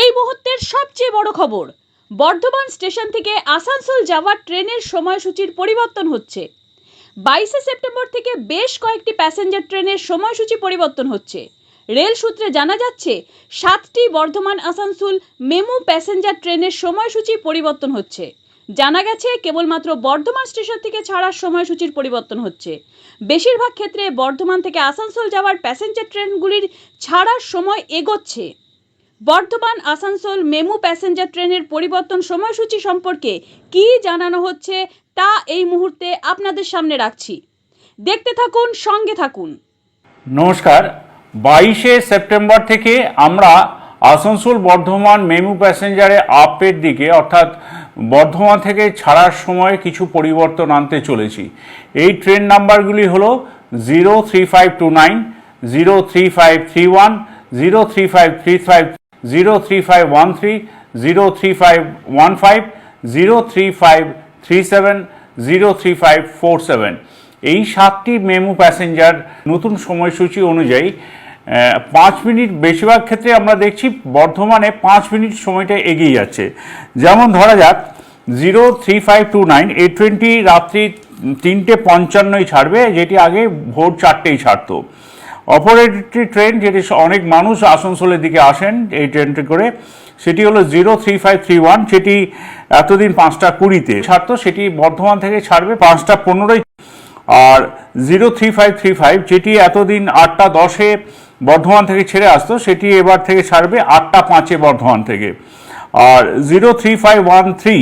এই মুহূর্তের সবচেয়ে বড় খবর, বর্ধমান স্টেশন থেকে আসানসোল যাওয়ার ট্রেনের সময়সূচির পরিবর্তন হচ্ছে। বাইশে সেপ্টেম্বর থেকে বেশ কয়েকটি প্যাসেঞ্জার ট্রেনের সময়সূচি পরিবর্তন হচ্ছে। রেল সূত্রে জানা যাচ্ছে, সাতটি বর্ধমান আসানসোল মেমু প্যাসেঞ্জার ট্রেনের সময়সূচি পরিবর্তন হচ্ছে। জানা গেছে, কেবলমাত্র বর্ধমান স্টেশন থেকে ছাড়ার সময়সূচির পরিবর্তন হচ্ছে। বেশিরভাগ ক্ষেত্রে বর্ধমান থেকে আসানসোল যাওয়ার প্যাসেঞ্জার ট্রেনগুলির ছাড়ার সময় এগোচ্ছে। বর্ধমান আসানসোল মেমু প্যাসেঞ্জার ট্রেনের পরিবর্তন সময়সূচি সম্পর্কে কী জানানো হচ্ছে তা এই মুহূর্তে আপনাদের সামনে রাখছি। দেখতে থাকুন, সঙ্গে থাকুন। নমস্কার। বাইশে সেপ্টেম্বর থেকে আমরা আসানসোল বর্ধমান মেমু প্যাসেঞ্জারে আপের দিকে, অর্থাৎ বর্ধমান থেকে ছাড়ার সময় কিছু পরিবর্তন আনতে চলেছি। এই ট্রেন নাম্বারগুলি হলো zero three five two nine, zero three five three one, zero three five three five zero three five one three zero three five one five zero three five three seven zero three five four seven এই সাতটি MEMU passenger নতুন সময়সূচি অনুযায়ী পাঁচ minute বেশিরভাগ ক্ষেত্রে আমরা দেখছি বর্ধমানে পাঁচ মিনিট সময়টা এগিয়ে যাচ্ছে। যেমন ধরা যাক zero three five two nine এই টোয়েন্টি রাত্রি তিনটে পঞ্চান্নই ছাড়বে, যেটি আগে ভোর চারটেই ছাড়তো। অপর একটি ট্রেন যেটি অনেক মানুষ আসানসোলের দিকে আসেন এই ট্রেনটি করে, সেটি হলো zero three five three one, সেটি এতদিন পাঁচটা কুড়িতে ছাড়তো, সেটি বর্ধমান থেকে ছাড়বে পাঁচটা পনেরোই। আর zero three five three five, যেটি এতদিন আটটা দশে বর্ধমান থেকে ছেড়ে আসতো, সেটি এবার থেকে ছাড়বে আটটা পাঁচে বর্ধমান থেকে। আর zero three five one three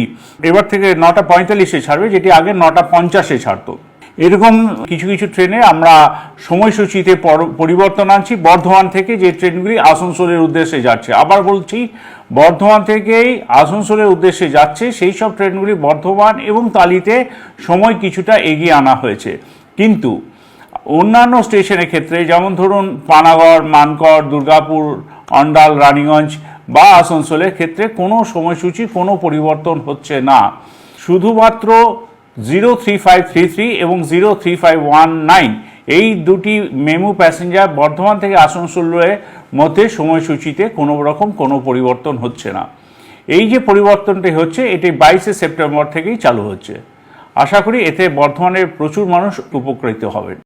এবার থেকে নটা পঁয়তাল্লিশে ছাড়বে, যেটি আগে নটা পঞ্চাশে ছাড়তো। এরকম কিছু কিছু ট্রেনে আমরা সময়সূচিতে পরিবর্তন আনছি। বর্ধমান থেকে যে ট্রেনগুলি আসানসোলের উদ্দেশ্যে যাচ্ছে। আবার বলছি, বর্ধমান থেকেই আসানসোলের উদ্দেশ্যে যাচ্ছে, সেই সব ট্রেনগুলি বর্ধমান এবং তালিতে সময় কিছুটা এগিয়ে আনা হয়েছে। কিন্তু অন্যান্য স্টেশনের ক্ষেত্রে, যেমন ধরুন পানাগড়, মানকড়, দুর্গাপুর, অন্ডাল, রানীগঞ্জ বা আসানসোলের ক্ষেত্রে কোনো সময়সূচি, কোনো পরিবর্তন হচ্ছে না। শুধুমাত্র zero three five three three এবং zero three five one nine. এই দুটি মেমু প্যাসেঞ্জার বর্ধমান থেকে আসানসোলের মধ্যে সময়সূচিতে কোনো রকম কোনো পরিবর্তন হচ্ছে না। এই যে পরিবর্তনটি হচ্ছে, এটি বাইশে সেপ্টেম্বর থেকেই চালু হচ্ছে। আশা করি এতে বর্ধমানের প্রচুর মানুষ উপকৃত হবেন।